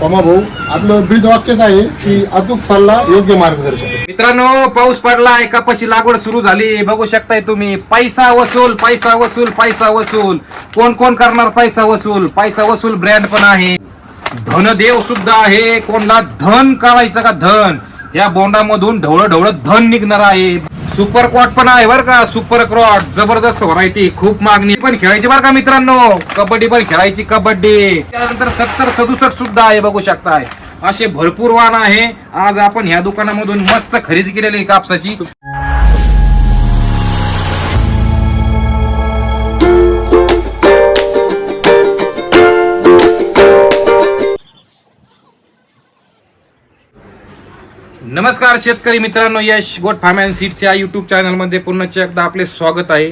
समाभाऊ आपलं ब्रीज वाक्यच आहे की अचूक सल्ला योग्य मार्गदर्शन मित्रांनो पाऊस पडलाय कपाशी लागवड सुरू झाली. बघू शकताय तुम्ही पैसा वसूल पैसा वसूल पैसा वसूल. कोण कोण करणार पैसा वसूल? पैसा वसूल ब्रँड पण आहे. धनदेव सुद्धा आहे. कोणला धन काढायचं का धन? या बोंडामधून ढवळ ढवळ धन निघणार आहे. सुपर कॉट पण आहे बरं का सुपर क्रॉट जबरदस्त व्हरायटी खूप मागणी. पण खेळायची बरं का मित्रांनो? कबड्डी पण खेळायची कबड्डी. त्यानंतर सत्तर सदुसष्ट सुद्धा आहे बघू शकताय. असे भरपूर वाण आहे. आज आपण ह्या दुकानामधून मस्त खरेदी केलेली कापसाची. नमस्कार शेतकरी मित्रांनो Yash goat farm and seeds या युट्यूब चॅनलमध्ये पुन्हा एकदा आपले स्वागत आहे.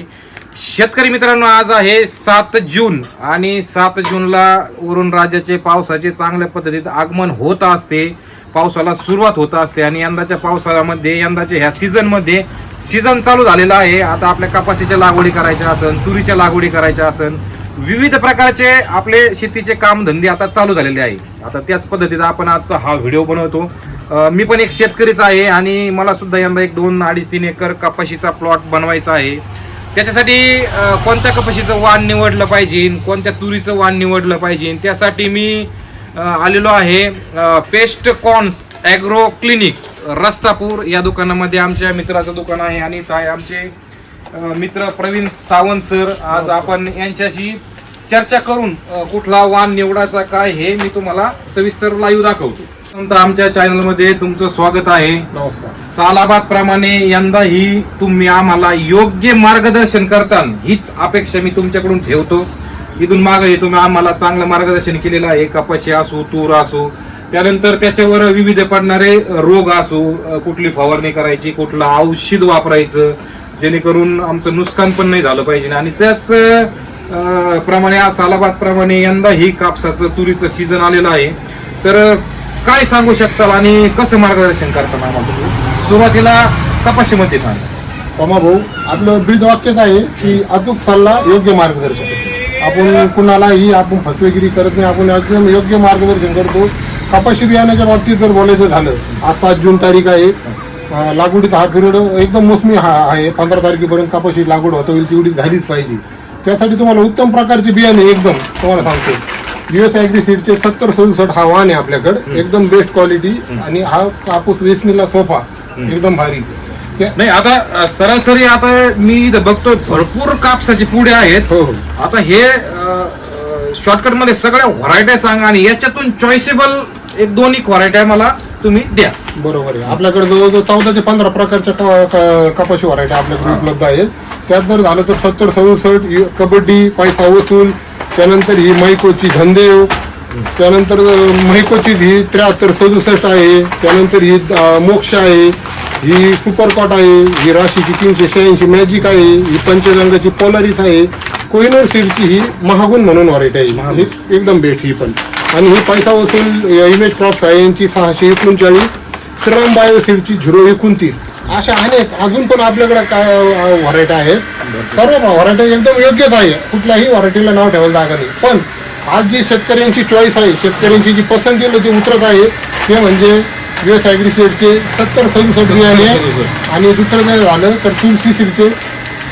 शेतकरी मित्रांनो आज आहे सात जून आणि सात जूनला वरून राज्याचे पावसाचे चांगल्या पद्धतीत आगमन होत असते. पावसाला सुरुवात होत असते आणि यंदाच्या पावसाळ्यामध्ये यंदाच्या ह्या सीझनमध्ये सीझन चालू झालेला आहे. आता आपल्या कपाशीच्या लागवडी करायच्या असन तुरीच्या लागवडी करायच्या असन विविध प्रकारचे आपले शेतीचे कामधंदे आता चालू झालेले आहे. आता त्याच पद्धतीत आपण आजचा हा व्हिडिओ बनवतो. मी पण एक शेतकरीच आहे आणि मला सुद्धा यंदा एक दोन अडीच तीन एकर कपाशीचा प्लॉट बनवायचा आहे. त्याच्यासाठी कोणत्या कपाशीचं वाण निवडलं पाहिजे कोणत्या तुरीचं वाण निवडलं पाहिजे त्यासाठी मी आलेलो आहे pest cons agro clinic Rastapur या दुकानामध्ये. आमच्या मित्राचं दुकान आहे आणि आमचे मित्र प्रवीण सावंत सर. आज आपण यांच्याशी चर्चा करून कुठला वाण निवडायचा काय हे मी तुम्हाला सविस्तर लाईव्ह दाखवतो. आमच्या चॅनलमध्ये तुमचं स्वागत आहे. नमस्कार. सालाबाद प्रमाणे यंदाही तुम्ही आम्हाला योग्य मार्गदर्शन करताल हीच अपेक्षा मी तुमच्याकडून ठेवतो. इथून मागे तुम्ही आम्हाला चांगलं मार्गदर्शन केलेलं आहे. कपाशी असो तूर असो त्यानंतर त्याच्यावर विविध पडणारे रोग असो कुठली फवारणी करायची कुठलं औषध वापरायचं जेणेकरून आमचं नुकसान पण नाही झालं पाहिजे. आणि त्याच प्रमाणे आज सालाबाद प्रमाणे यंदा ही कापसाचं तुरीचं सीझन आलेलं आहे. तर काय सांगू शकता आणि कसं मार्गदर्शन करता आम्हाला तुम्ही? सुरुवातीला कपाशीमध्ये सांगा. समा भाऊ आपलं ब्रीज वाक्यच आहे की अचूक सल्ला योग्य मार्गदर्शन. आपण कुणालाही आपण फसवेगिरी करत नाही आपण एकदम योग्य मार्गदर्शन करतो. कपाशी बियाण्याच्या बाबतीत जर बोलायचं झालं आज सात जून तारीख आहे. लागवडीचा हा पिरियड एकदम मोसमी हा आहे. पंधरा तारखेपर्यंत कपाशी लागवड होता होईल तेवढी झालीच पाहिजे. त्यासाठी तुम्हाला उत्तम प्रकारचे बियाणे एकदम तुम्हाला सांगतो. युएस ॲग्री सीडचे सत्तर सदुसष्ट हा वाण आहे आपल्याकडे. एकदम बेस्ट क्वालिटी आणि हा कापूस वेचणीला सोफा एकदम भारी. नाही आता सरासरी आता मी इथं बघतोय भरपूर कापसाचे पुढे आहेत. हो हो. आता हे शॉर्टकटमध्ये सगळ्या व्हरायट्या सांगा आणि याच्यातून चॉईसेबल एक दोन एक व्हरायट्या मला. तुम्ही द्या. बरोबर आहे. आपल्याकडे जवळजवळ चौदा ते पंधरा प्रकारच्या क- क- कपाशी व्हरायटी आपल्याकडे उपलब्ध आहेत. त्यात जर झालं तर सत्तर सदुसष्ट कबड्डी पैसा वसूल त्यानंतर ही मैकोची धंदेव त्यानंतर मैकोची ही त्र्याहत्तर सदुसष्ट आहे त्यानंतर ही अं, मोक्ष आहे ही सुपर कॉट आहे ही राशीची तीनशे शहाऐंशी मॅजिक आहे ही पंचगंगाची पोलरिस आहे कोहिनूर सीडची ही महागुण म्हणून व्हरायटी आहे. ही एकदम बेस्ट ही पण. आणि ही पैसा वसूल इमेज क्रॉप्स आहे यांची सहाशे एकोणचाळीस श्रीराम बायोसीडची झिरो एकोणतीस अशा अनेक अजून पण आपल्याकडे काय व्हरायटी आहेत. सर्व व्हरायटी एकदम योग्यच आहे. कुठल्याही व्हरायटीला नाव ठेवायला जागा नाही. पण आज जी शेतकऱ्यांची चॉईस आहे शेतकऱ्यांची जी पसंतीला जी उतरत आहे ते म्हणजे युएस ॲग्रिसीडचे सत्तर बियाणे आणि दुसरं काय झालं तर तुलसी सीडचे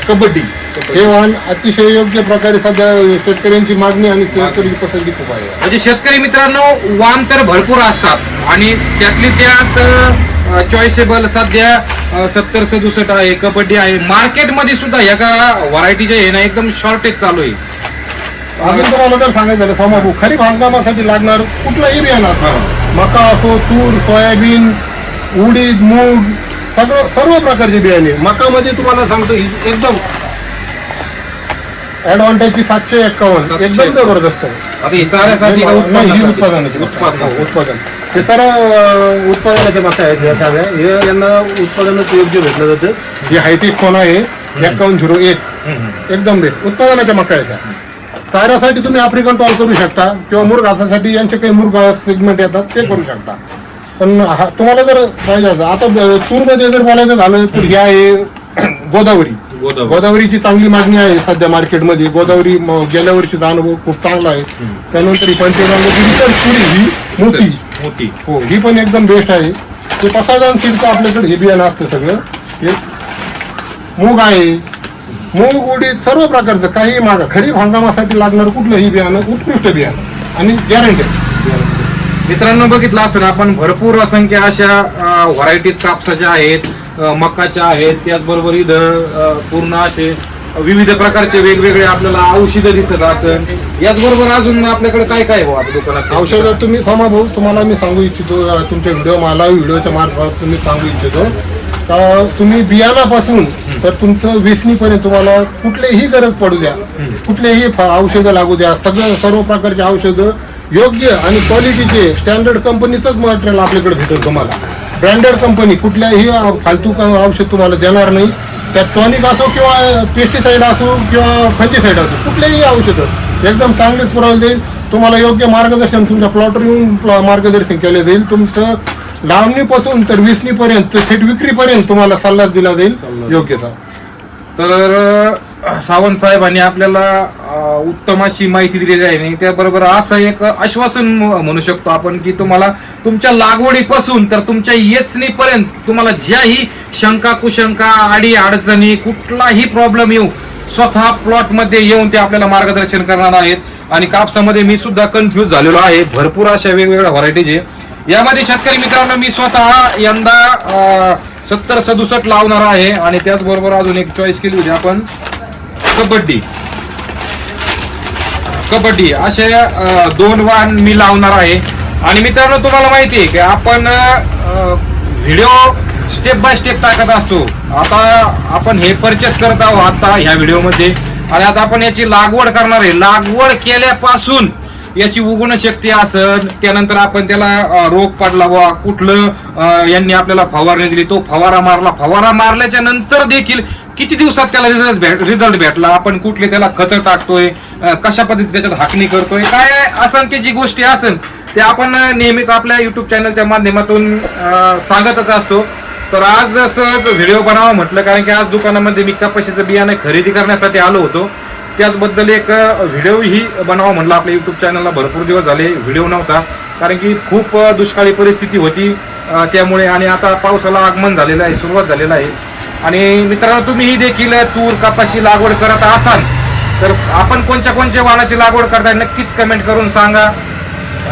कबड्डी. हे वाहन अतिशय योग्य प्रकारे सध्या शेतकऱ्यांची मागणी आणि शेतकऱ्यांची पसंती खूप आहे. म्हणजे शेतकरी मित्रांनो वाण तर भरपूर असतात आणि त्यातली त्यात चॉईसेबल सध्या सत्तर सदुसष्ट आहे कबड्डी आहे. मार्केटमध्ये सुद्धा एका व्हरायटीचे आहे ना एकदम शॉर्टेज चालू आहे. अजून तुम्हाला जर सांगायचं झालं समाभू खरीप हंगामासाठी लागणार कुठलाही बियाणं असो मका असो तूर सोयाबीन उडीद मूग सगळं सर्व प्रकारचे बियाणे. मकामध्ये तुम्हाला सांगतो ही एकदम ऍडव्हान्टेजची सातशे एक्कावन्न सातशे एकदम जबरदस्त आहे. आता हे चाऱ्यासाठी का नाही, उत्पादनासाठी? उत्पादनाची मका. उत्पादनासाठी. उत्पादन हे सर्व अं, उत्पादनाच्या मका आहेत ह्या सगळ्या हे यांना उत्पादनच योग्य भेटलं जातं ही हायटेक सोना आहे एक्कावन्न झिरो एक एकदम बेस्ट उत्पादनाच्या मका ह्या. चाऱ्यासाठी तुम्ही आफ्रिकन टॉल करू शकता किंवा मुर्ग घासासाठी यांचे काही मुर्ग सेगमेंट येतात ते करू शकता पण हा- तुम्हाला जर पाहिजे असं आता तूरमध्ये जर बोलायचं झालं तर ही आहे गोदावरी. गोदावरीची चांगली मागणी आहे सध्या मार्केटमध्ये. गोदावरी म- गेल्या वर्षीचा अनुभव खूप चांगला आहे. त्यानंतर ही रिसर्च पुरी ही मोठी. मोठी. हो ही पण एकदम बेस्ट आहे. ते पसायदान सीडचं आपल्याकडे हे बियाणं असतं सगळं. हे मूग आहे. मूग उडीद सर्व प्रकारचं काही मागा खरीप हंगामासाठी लागणारं कुठलंही बियाणं उत्कृष्ट बियाणं. आणि गॅरंटेड मित्रांनो बघितलं असं आपण भरपूर असंख्य अशा व्हरायटीज कापसाच्या आहेत. मकाच्या आहेत त्याचबरोबर इथं पूर्ण असे विविध प्रकारचे वेगवेगळे आपल्याला औषधं दिसत असन. याचबरोबर अजून आपल्याकडे काय काय भाऊ आता दुकानात? औषधं तुम्ही समा भाऊ तुम्हाला मी सांगू इच्छितो तुमच्या व्हिडिओ मला व्हिडिओच्या मार्फत तुम्ही सांगू इच्छितो. का तुम्ही बियाणापासून तर तुमचं वेचणीपर्यंत तुम्हाला कुठलीही गरज पडू द्या. कुठलेही औषधं लागू द्या. सगळं सर्व प्रकारचे औषधं योग्य आणि क्वालिटीचे स्टँडर्ड कंपनीचंच मटेरियल आपल्याकडे भेटेल तुम्हाला. ब्रँडेड कंपनी कुठल्याही फालतू औषध तुम्हाला देणार नाही. त्यात टॉनिक असो किंवा पेस्टिसाईड असो किंवा फंजिसाईड असो कुठलेही औषधं. एकदम चांगलेच पुरवले देईल. तुम्हाला योग्य मार्गदर्शन तुमच्या प्लॉटवर येऊन मार्गदर्शन केले जाईल. तुमचं लावणीपासून तर विसणीपर्यंत थेट विक्रीपर्यंत तुम्हाला सल्ला दिला जाईल. योग्यचा तर सावंत साहेबांनी आपल्याला उत्तम अशी माहिती दिलेली आहे. आणि त्याबरोबर असं एक आश्वासन म- म्हणू शकतो आपण की तुम्हाला तुमच्या लागवडीपासून तर तुमच्या येचणीपर्यंत तुम्हाला ज्याही शंका कुशंका आडी अडचणी कुठलाही प्रॉब्लेम येऊ स्वतः प्लॉटमध्ये येऊन ते आपल्याला मार्गदर्शन करणार आहेत. आणि कापसामध्ये मी सुद्धा कन्फ्युज झालेलो आहे. भरपूर अशा वेगवेगळ्या व्हरायटीज आहे. यामध्ये शेतकरी मित्रांनो मी स्वतः यंदा सत्तर सदुसष्ट लावणार आहे. आणि त्याचबरोबर अजून एक चॉईस केली होती आपण कबड्डी. कबड्डी असे दोन वाहन मी लावणार आहे. आणि मित्रांनो तुम्हाला माहिती आहे की आपण व्हिडिओ स्टेप बाय स्टेप टाकत असतो. आता आपण हे परचेस करत आहोत आता ह्या व्हिडिओमध्ये. आणि आता आपण याची लागवड करणार आहे. लागवड केल्यापासून याची उगवण शक्ती असन त्यानंतर आपण त्याला रोग पडला वा कुठलं यांनी आपल्याला फवारणी दिली तो फवारा मारला. फवारा मारल्याच्या नंतर देखील किती दिवसात त्याला रिझल्ट भेट रिझल्ट भेटला? आपण कुठले त्याला खतं टाकतोय? कशा पद्धतीत त्याच्यात हाकणी करतोय? काय असंख्य जी गोष्टी असेल ते आपण नेहमीच आपल्या युट्यूब चॅनलच्या माध्यमातून सांगतच असतो. तर आज सहज व्हिडिओ बनावा म्हटलं कारण की आज दुकानामध्ये मी कपाशीचं बियाणं खरेदी करण्यासाठी आलो होतो. त्याचबद्दल एक व्हिडिओही बनावा म्हटलं आपल्या युट्यूब चॅनलला भरपूर दिवस झाले व्हिडिओ नव्हता. कारण की खूप दुष्काळी परिस्थिती होती. त्यामुळे आणि आता पावसाला आगमन झालेलं आहे सुरुवात झालेलं आहे. आणि मित्रांनो तुम्हीही देखील तूर कपाशी लागवड करत असाल तर आपण कोणत्या कोणत्या वाणाची लागवड करताय नक्कीच कमेंट करून सांगा.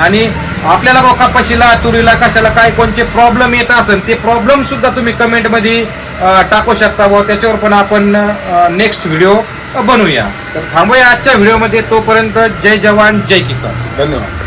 आणि आपल्याला बघा कपाशीला तुरीला कशाला काय कोणते प्रॉब्लेम येत असेल ते प्रॉब्लेम सुद्धा तुम्ही कमेंटमध्ये टाकू शकता व त्याच्यावर पण आपण नेक्स्ट व्हिडिओ बनवूया. तर थांबूया आजच्या व्हिडिओमध्ये तोपर्यंत जय जवान जय किसान. धन्यवाद.